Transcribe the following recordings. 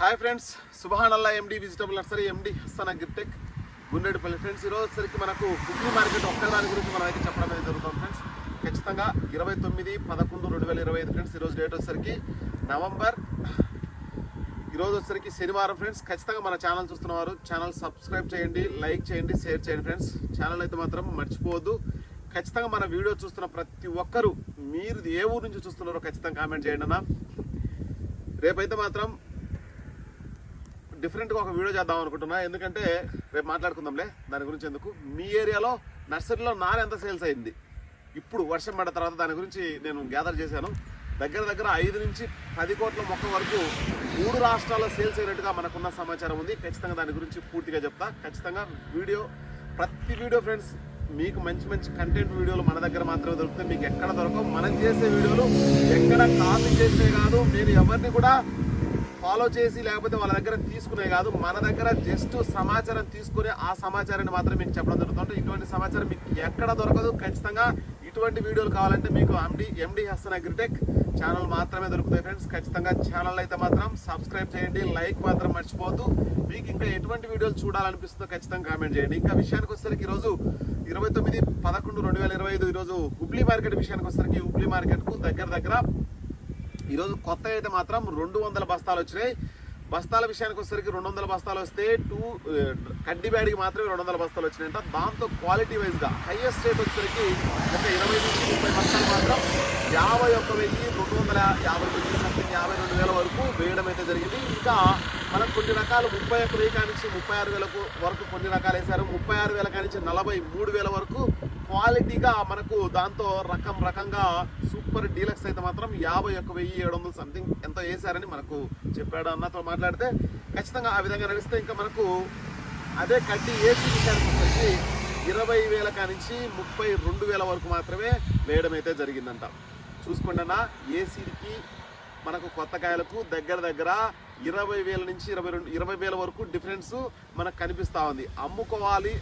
Hi friends సుభానల్లా MD vegetable nursery MD Hassan Agritech Gundedipalli friends ఈరోజుసరికి మనకు గుడ్లు market ఒక్క దాని గురించి మనం అయితే చెప్పడం అనేది జరుగుతుంది ఫ్రెండ్స్ ఖచ్చితంగా ఇరవై తొమ్మిది పదకొండు రెండు వేల ఇరవై ఐదు ఫ్రెండ్స్ ఈరోజు డేట్ వచ్చేసరికి నవంబర్ ఈరోజు వచ్చేసరికి శనివారం ఫ్రెండ్స్ ఖచ్చితంగా మన ఛానల్ చూస్తున్నవారు ఛానల్ సబ్స్క్రైబ్ చేయండి లైక్ చేయండి షేర్ చేయండి ఫ్రెండ్స్ ఛానల్ అయితే మాత్రం మర్చిపోవద్దు. ఖచ్చితంగా మన వీడియో చూస్తున్న ప్రతి ఒక్కరూ మీరు ఏ ఊరు నుంచి చూస్తున్నారో ఖచ్చితంగా కామెంట్ చేయండి అన్న. రేపైతే మాత్రం డిఫరెంట్గా ఒక వీడియో చేద్దాం అనుకుంటున్నా. ఎందుకంటే రేపు మాట్లాడుకుందాంలే. దాని గురించి ఎందుకు? మీ ఏరియాలో నర్సరీలో నార ఎంత సేల్స్ అయింది? ఇప్పుడు వర్షం పడ్డ తర్వాత దాని గురించి నేను గ్యాదర్ చేశాను. దగ్గర దగ్గర ఐదు నుంచి పది కోట్ల మొక్క వరకు మూడు రాష్ట్రాల్లో సేల్స్ అయినట్టుగా మనకున్న సమాచారం ఉంది. ఖచ్చితంగా దాని గురించి పూర్తిగా చెప్తా. ఖచ్చితంగా వీడియో ప్రతి వీడియో ఫ్రెండ్స్ మీకు మంచి మంచి కంటెంట్ వీడియోలు మన దగ్గర మాత్రమే దొరుకుతాయి. మీకు ఎక్కడ దొరకవు. మనం చేసే వీడియోలు ఎక్కడ కాపీ చేసే కాదు. నేను ఎవరిని కూడా ఫాలో చేసి లేకపోతే వాళ్ళ దగ్గర తీసుకునే కాదు మన దగ్గర జస్ట్ సమాచారం తీసుకుని ఆ సమాచారాన్ని మాత్రం మీకు చెప్పడం జరుగుతుంది. ఇటువంటి సమాచారం మీకు ఎక్కడ దొరకదు ఖచ్చితంగా ఇటువంటి వీడియోలు కావాలంటే మీకు MD MD Hasan Agritech channel మాత్రమే దొరుకుతాయి ఫ్రెండ్స్ ఖచ్చితంగా ఛానల్ అయితే మాత్రం సబ్స్క్రైబ్ చేయండి లైక్ మాత్రం మర్చిపోవద్దు. మీకు ఇంకా ఎటువంటి వీడియోలు చూడాలనిపిస్తుందో ఖచ్చితంగా కామెంట్ చేయండి. ఇంకా విషయానికి వచ్చేసరికి ఈరోజు ఇరవై తొమ్మిది పదకొండు రెండు వేల ఇరవై ఐదు ఈరోజు హుబ్లీ మార్కెట్ విషయానికి వచ్చేసరికి హుబ్లీ మార్కెట్కు దగ్గర దగ్గర ఈరోజు కొత్త అయితే మాత్రం రెండు వందల బస్తాలు వచ్చినాయి. బస్తాల విషయానికి వచ్చేసరికి రెండు వందల బస్తాలు వస్తే టూ కడ్డీ బ్యాడ్కి మాత్రమే రెండు వందల బస్తాలు వచ్చినాయంట దాంతో క్వాలిటీ వైజ్గా హైయెస్ట్ రేట్ వచ్చేసరికి ఒక ఇరవై నుంచి ముప్పై బస్తాలు మాత్రం యాభై ఒక్క వెయ్యి రెండు వందల యాభై తొమ్మిది సంథింగ్ యాభై రెండు వేల వరకు వేయడం అయితే జరిగింది. ఇంకా మనం కొన్ని రకాలు ముప్పై ఒక్క వెయ్యి కానించి ముప్పై ఆరు వేలకు వరకు కొన్ని రకాలు వేశారు. ముప్పై ఆరు వేల కానించి నలభై మూడు వేల వరకు క్వాలిటీగా మనకు దాంతో రకం రకంగా సూపర్ డీలక్స్ అయితే మాత్రం యాభై ఒక్క వెయ్యి ఏడు వందలు సంథింగ్ ఎంతో వేశారని మనకు చెప్పాడు అన్నతో మాట్లాడితే ఖచ్చితంగా ఆ విధంగా నడిస్తే ఇంకా మనకు అదే కడ్డీ ఏసీ విషయానికి వచ్చేసి ఇరవై వేల కానించి ముప్పై రెండు వేల వరకు మాత్రమే వేయడం అయితే జరిగిందంట. చూసుకోండి అన్న ఏసీకి మనకు కొత్త కాయలకు దగ్గర దగ్గర ఇరవై వేల నుంచి ఇరవై రెండు ఇరవై వేల వరకు డిఫరెన్స్ మనకు కనిపిస్తూ ఉంది. అమ్ముకోవాలి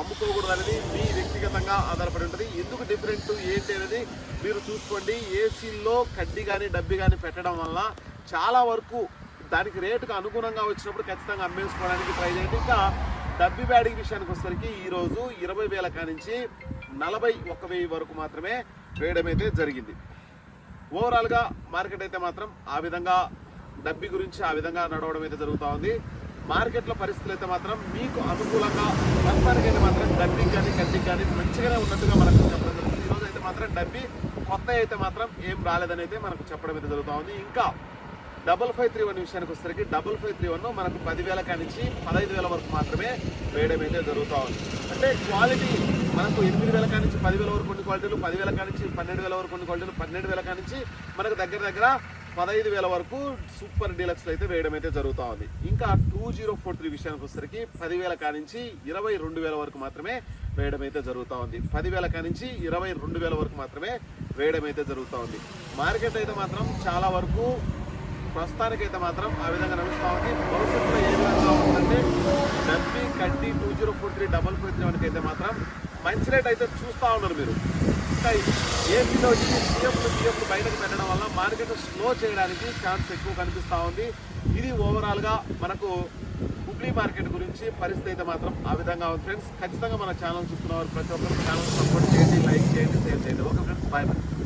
అమ్ముకోకూడదు అనేది మీ వ్యక్తిగతంగా ఆధారపడి ఉంటుంది. ఎందుకు డిఫరెంట్ ఏంటి అనేది మీరు చూసుకోండి. ఏసీల్లో కడ్డీ కానీ డబ్బి కానీ పెట్టడం వల్ల చాలా వరకు దానికి రేటుకు అనుగుణంగా వచ్చినప్పుడు ఖచ్చితంగా అమ్మేసుకోవడానికి ట్రై చేయండి. ఇంకా డబ్బి బ్యాడింగ్ విషయానికి వచ్చేసరికి ఈరోజు ఇరవై వేల కానించి నలభై ఒక వెయ్యి వరకు మాత్రమే వేయడం అయితే జరిగింది. ఓవరాల్గా మార్కెట్ అయితే మాత్రం ఆ విధంగా డబ్బి గురించి ఆ విధంగా నడవడం అయితే జరుగుతూ ఉంది. మార్కెట్లో పరిస్థితులు అయితే మాత్రం మీకు అనుకూలంగా ప్రస్తుతానికైతే మాత్రం డబ్బి కానీ కడ్డీ కానీ మంచిగానే ఉన్నట్టుగా మనకు చెప్పడం జరుగుతుంది. ఈరోజు అయితే మాత్రం డబ్బి కొత్త అయితే మాత్రం ఏం రాలేదని అయితే మనకు చెప్పడం అయితే జరుగుతూ ఉంది. ఇంకా డబల్ ఫైవ్ త్రీ వన్ విషయానికి వచ్చేసరికి డబల్ ఫైవ్ త్రీ వన్ మనకు పదివేల కానించి పదహైదు వేల వరకు మాత్రమే వేయడం అయితే జరుగుతూ ఉంది. అంటే క్వాలిటీ మనకు ఎనిమిది వేల కానించి పదివేల వరకు కొన్ని క్వాలిటీలు పదివేల కానించి పన్నెండు వేల వరకు కొన్ని క్వాలిటీలు పన్నెండు వేల కానించి మనకు దగ్గర దగ్గర పదహైదు వేల వరకు సూపర్ డీలక్స్ అయితే వేయడం అయితే జరుగుతూ ఉంది. ఇంకా టూ జీరో ఫోర్ త్రీ విషయానికి వచ్చేసరికి పదివేల కానించి ఇరవై రెండు వేల వరకు మాత్రమే వేయడం అయితే జరుగుతూ ఉంది. పదివేల కానించి ఇరవై రెండు వేల వరకు మాత్రమే వేయడం అయితే జరుగుతూ ఉంది. మార్కెట్ అయితే మాత్రం చాలా వరకు ప్రస్తుతానికైతే మాత్రం ఆ విధంగా నడుస్తూ ఉంది. భవిష్యత్తులో ఏ విధంగా ఉందంటే డబ్బీ కడ్డీ two zero four three double four three వన్కి అయితే మాత్రం మంచి రేట్ అయితే చూస్తూ ఉన్నారు మీరు. ఇంకా ఏసీలో వచ్చి సీఎంలు సీఎంలు బయటకు పెట్టడం వల్ల మార్కెట్ స్లో చేయడానికి ఛాన్స్ ఎక్కువ కనిపిస్తూ ఉంది. ఇది ఓవరాల్గా మనకు హుగ్లీ మార్కెట్ గురించి పరిస్థితి అయితే మాత్రం ఆ విధంగా ఉంది ఫ్రెండ్స్. ఖచ్చితంగా మన ఛానల్ చూస్తున్న వారు ప్రతి ఒక్కరు ఛానల్ సపోర్ట్ చేయండి లైక్ చేయండి షేర్ చేయండి. Okay friends bye bye